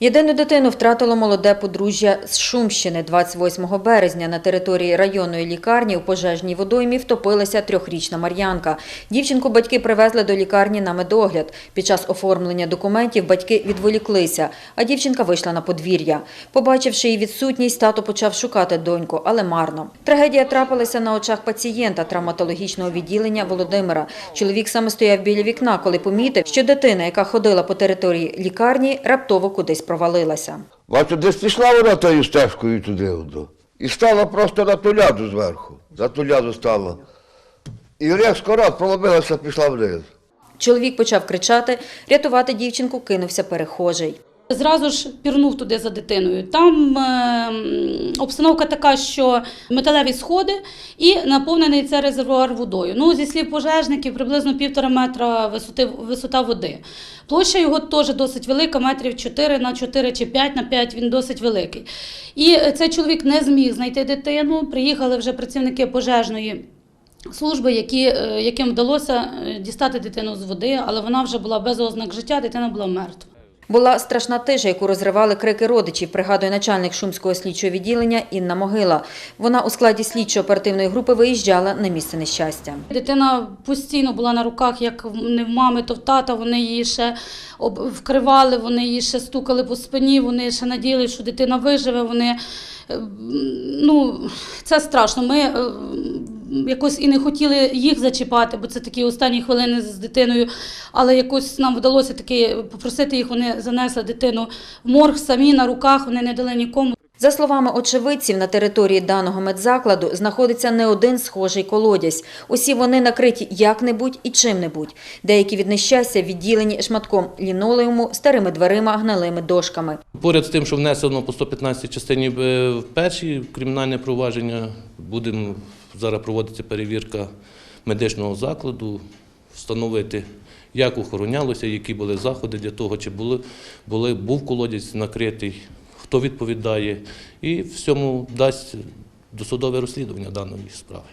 Єдину дитину втратило молоде подружжя з Шумщини 28 березня. На території районної лікарні у пожежній водоймі втопилася трьохрічна Мар'янка. Дівчинку батьки привезли до лікарні на медогляд. Під час оформлення документів батьки відволіклися, а дівчинка вийшла на подвір'я. Побачивши її відсутність, тато почав шукати доньку, але марно. Трагедія трапилася на очах пацієнта травматологічного відділення Володимира. Чоловік саме стояв біля вікна, коли помітив, що дитина, яка ходила по території лікарні, раптово кудись провалилася. Бачу, десь пішла вона тою стежкою туди. І стала просто на ту ляду зверху. За ту ляду стала. І різко раз проломилася, пішла вниз. Чоловік почав кричати, рятувати дівчинку кинувся перехожий. Зразу ж пірнув туди за дитиною. Там е, обстановка така, що металеві сходи і наповнений це резервуар водою. Ну, зі слів пожежників, приблизно півтора метра висоти, висота води. Площа його теж досить велика, метрів 4 на 4 чи 5 на 5, він досить великий. І цей чоловік не зміг знайти дитину. Приїхали вже працівники пожежної служби, які, е, яким вдалося е, дістати дитину з води, але вона вже була без ознак життя, дитина була мертва. Була страшна тижа, яку розривали крики родичів, пригадує начальник Шумського слідчого відділення Інна Могила. Вона у складі слідчо-оперативної групи виїжджала на місце нещастя. Дитина постійно була на руках, як не в мами, то в тата. Вони її ще вкривали, вони її ще стукали по спині, вони ще надіялися, що дитина виживе. Вони е, ну це страшно. Ми е, якось і не хотіли їх зачіпати, бо це такі останні хвилини з дитиною. Але якось нам вдалося таки попросити їх. Вони занесли дитину в морг самі на руках, вони не дали нікому. За словами очевидців, на території даного медзакладу знаходиться не один схожий колодязь. Усі вони накриті як-небудь і чим-небудь. Деякі від нещастя відділені шматком лінолеуму, старими дверима, гнилими дошками. Поряд з тим, що внесено по 115 частині е, в перші кримінальне провадження, будемо зараз проводиться перевірка медичного закладу, встановити, як охоронялося, які були заходи для того, чи були, були, був колодязь накритий, хто відповідає, і всьому дасть досудове розслідування даної справи.